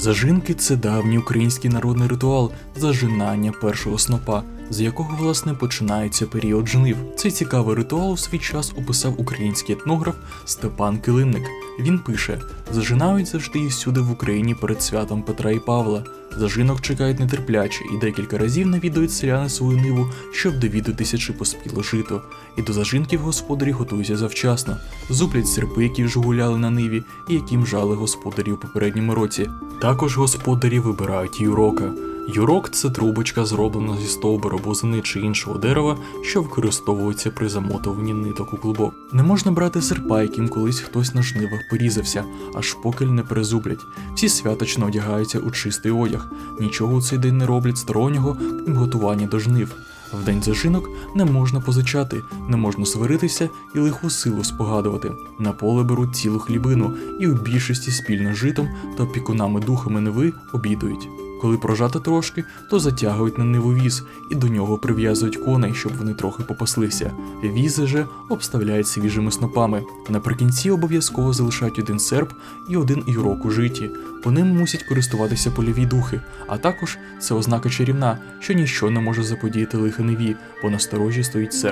Зажинки це давній український народний ритуал зажинання першого снопа, з якого власне починається період жнив. Цей цікавий ритуал у свій час описав український етнограф Степан Килимник. Він пише: зажинають завжди і всюди в Україні перед святом Петра і Павла. Зажинок чекають нетерпляче і декілька разів навідують селяни свою ниву, щоб довідатися, чи поспіло жито. І до зажинків господарі готуються завчасно, зуплять серпи, які вже гуляли на ниві, і які мжали господарі у попередньому році. Також господарі вибирають юрока. Юрок це трубочка, зроблена зі стовбура, бузини чи іншого дерева, що використовується при замотуванні ниток у клубок. Не можна брати серпа, яким колись хтось на жнивах порізався, аж поки не перезублять. Всі святочно одягаються у чистий одяг. Нічого у цей день не роблять стороннього, крім готування до жнив. В день зажинок не можна позичати, не можна сваритися і лиху силу спогадувати. На поле беруть цілу хлібину і у більшості спільно житом та опікунами духами неви обідують. Коли прожати трошки, то затягують на ниву віз і до нього прив'язують коней, щоб вони трохи попаслися. Візи же обставляють свіжими снопами. Наприкінці обов'язково залишають один серп і один ірок у житі. По ним мусять користуватися польові духи, а також це ознака чарівна, що ніщо не може заподіяти лиха неві, бо на сторожі стоїть серп.